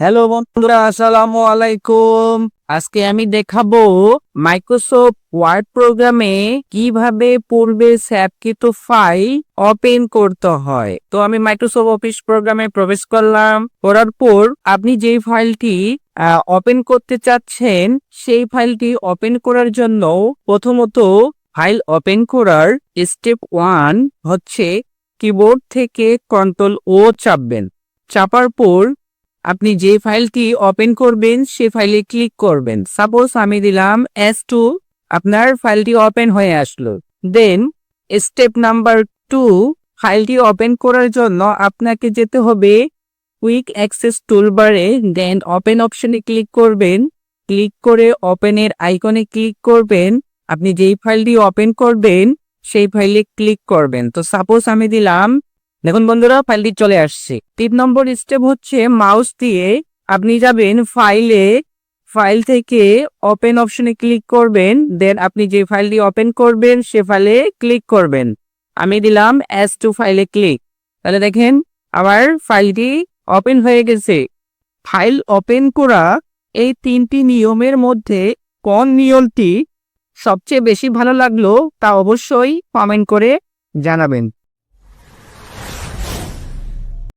Hello বন্ধুরা, আসসালামু আলাইকুম। আজকে আমি দেখাবো মাইক্রোসফট ওয়ার্ড প্রোগ্রামে কীভাবে পূর্বে স্যাপকৃত ফাইল ওপেন করতে হয়। তো আমি মাইক্রোসফট অফিস প্রোগ্রামে প্রবেশ করলাম। করার পর আপনি যেই ফাইলটি ওপেন করতে চাচ্ছেন, সেই ফাইলটি ওপেন করার জন্য প্রথমত ফাইল ওপেন করার স্টেপ ওয়ান হচ্ছে কিবোর্ড থেকে কন্ট্রোল ও চাপবেন। চাপার পর আপনি যে ফাইলটি ওপেন করবেন, সে ফাইলে ক্লিক করবেন। সাপোজ আমি দিলাম এস টু আপনার ফাইলটি ওপেন হয়ে আসলো। দেন, স্টেপ নাম্বার টু ফাইলটি ওপেন করার জন্য আপনাকে যেতে হবে কুইক অ্যাক্সেস টুলবারে, দেন ওপেন অপশনে ক্লিক করবেন। ক্লিক করে ওপেনের আইকনে ক্লিক করবেন। আপনি যেই ফাইলটি ওপেন করবেন, সেই ফাইলে ক্লিক করবেন। তো সাপোজ আমি দিলাম দেখুন বন্ধুরা ফাইলটি চলে আসছে। তিন নম্বর স্টেপ হচ্ছে মাউস দিয়ে আপনি যাবেন ফাইলে ফাইল থেকে ওপেন অপশনে ক্লিক করবেন দেন আপনি যে ফাইলটি ওপেন করবেন, সে ফাইলে ক্লিক করবেন। আমি দিলাম এস টু ফাইলে ক্লিক তাহলে দেখেন আমার ফাইলটি ওপেন হয়ে গেছে। ফাইল ওপেন করা এই তিনটি নিয়মের মধ্যে কোন নিয়মটি সবচেয়ে বেশি ভালো লাগল তা অবশ্যই কমেন্ট করে জানাবেন।